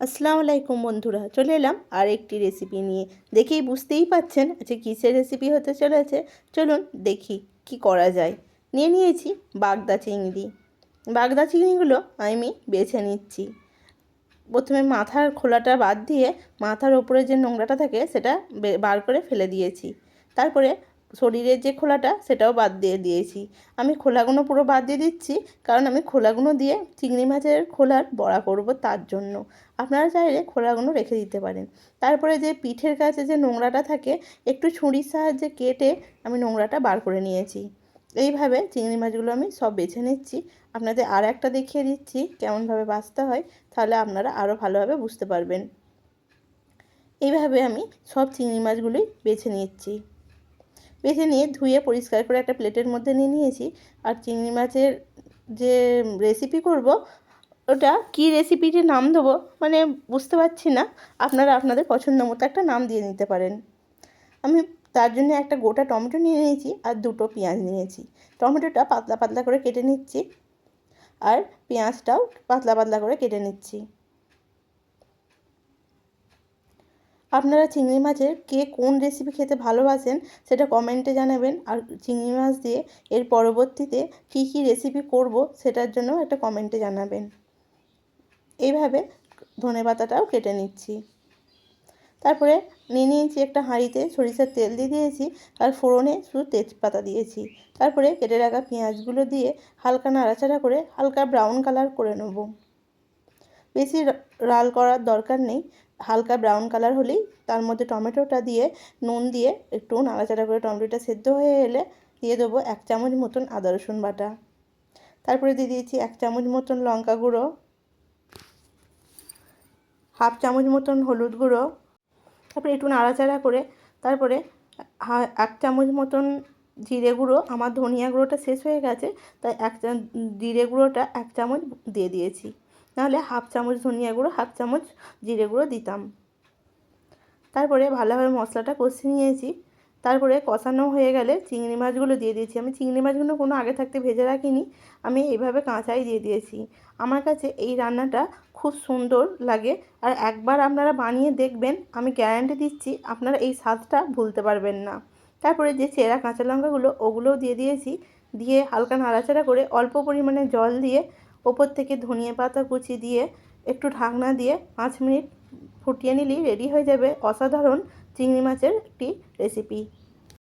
আসসালামু আলাইকুম বন্ধুরা, চলে এলাম আর একটি রেসিপি নিয়ে। দেখেই বুঝতেই পাচ্ছেন আজকে কিসের রেসিপি হতে চলেছে। চলুন দেখি কি করা যায়। নিয়ে নিয়েছি বাগদা চিংড়ি। বাগদা চিংড়িগুলো আমি বেছে নিচ্ছি। প্রথমে মাথার খোলাটা বাদ দিয়ে মাথার ওপরে যে নোংরাটা থাকে সেটা বার করে ফেলে দিয়েছি। তারপরে শরীরের যে খোলাটা, সেটাও বাদ দিয়ে দিয়েছি। আমি খোলাগুলো পুরো বাদ দিয়ে দিচ্ছি, কারণ আমি খোলাগুলো দিয়ে চিংড়ি মাছের খোলার বড়া করব তার জন্য। আপনারা চাইলে খোলাগুলো রেখে দিতে পারেন। তারপরে যে পিঠের কাছে যে নোংরাটা থাকে, একটু ছুরির সাহায্যে কেটে আমি নোংরাটা বার করে নিয়েছি। এইভাবে চিংড়ি মাছগুলো আমি সব বেছে নিচ্ছি। আপনাদের আর একটা দেখিয়ে দিচ্ছি, কেমনভাবে বাছতে হয়, তাহলে আপনারা আরও ভালোভাবে বুঝতে পারবেন। এইভাবে আমি সব চিংড়ি মাছগুলোই বেছে নিচ্ছি। বেছে নিয়ে ধুয়ে পরিষ্কার করে একটা প্লেটের মধ্যে নিয়ে নিয়েছি। আর চিংড়ি মাছের যে রেসিপি করব, ওটা কী রেসিপিটির নাম দেবো মানে বুঝতে পারছি না। আপনারা আপনাদের পছন্দ মতো একটা নাম দিয়ে নিতে পারেন। আমি তার জন্য একটা গোটা টমেটো নিয়ে নিয়েছি আর দুটো পেঁয়াজ নিয়েছি। টমেটোটা পাতলা পাতলা করে কেটে নিচ্ছি। আর পেঁয়াজটাও পাতলা পাতলা করে কেটে নিচ্ছি। আপনারা চিংড়ি মাছের কে কোন রেসিপি খেতে ভালোবাসেন সেটা কমেন্টে জানাবেন। আর চিংড়ি মাছ দিয়ে এর পরবর্তীতে কী কী রেসিপি করব সেটার জন্য একটা কমেন্টে জানাবেন। এইভাবে ধনে পাতাটাও কেটে নিচ্ছি। তারপরে নিয়ে নিয়েছি একটা হাঁড়িতে সরিষার তেল দিয়ে দিয়েছি আর ফোড়নে শুধু তেজপাতা দিয়েছি। তারপরে কেটে রাখা পেঁয়াজগুলো দিয়ে হালকা নাড়াচাড়া করে হালকা ব্রাউন কালার করে নেব। বেশি লাল করার দরকার নেই। হালকা ব্রাউন কালার হলেই তার মধ্যে টমেটোটা দিয়ে, নুন দিয়ে একটু নাড়াচাড়া করে টমেটোটা সেদ্ধ হয়ে এলে দিয়ে দেবো এক চামচ মতন আদা রসুন বাটা। তারপরে দিয়ে দিয়েছি এক চামচ মতন লঙ্কা গুঁড়ো, হাফ চামচ মতন হলুদ গুঁড়ো, তারপরে একটু নাড়াচাড়া করে তারপরে এক চামচ মতন জিরে গুঁড়ো, আমার ধনিয়া গুঁড়োটা শেষ হয়ে গেছে, তাই এক জিরে গুঁড়োটা এক চামচ দিয়ে দিয়েছি। নাহলে হাফ চামচ ধনিয়া গুঁড়ো, হাফ চামচ জিরে গুঁড়ো দিতাম। তারপরে ভালোভাবে মশলাটা কষিয়ে নিয়েছি। তারপরে কষানো হয়ে গেলে চিংড়ি মাছগুলো দিয়ে দিয়েছি। আমি চিংড়ি মাছগুলো কোনো আগে থাকতে ভেজে রাখিনি। আমি এইভাবে কাঁচাই দিয়ে দিয়েছি। আমার কাছে এই রান্নাটা খুব সুন্দর লাগে। আর একবার আপনারা বানিয়ে দেখবেন, আমি গ্যারান্টি দিচ্ছি আপনারা এই স্বাদটা ভুলতে পারবেন না। তারপরে যে চেরা কাঁচা লঙ্কাগুলো, ওগুলোও দিয়ে দিয়েছি। দিয়ে হালকা নাড়াচাড়া করে অল্প পরিমাণে জল দিয়ে ওপর থেকে ধনিয়া পাতা কুচি দিয়ে একটু ঢাকনা দিয়ে পাঁচ মিনিট ফুটিয়ে নিলেই রেডি হয়ে যাবে অসাধারণ চিংড়ি মাছের একটি রেসিপি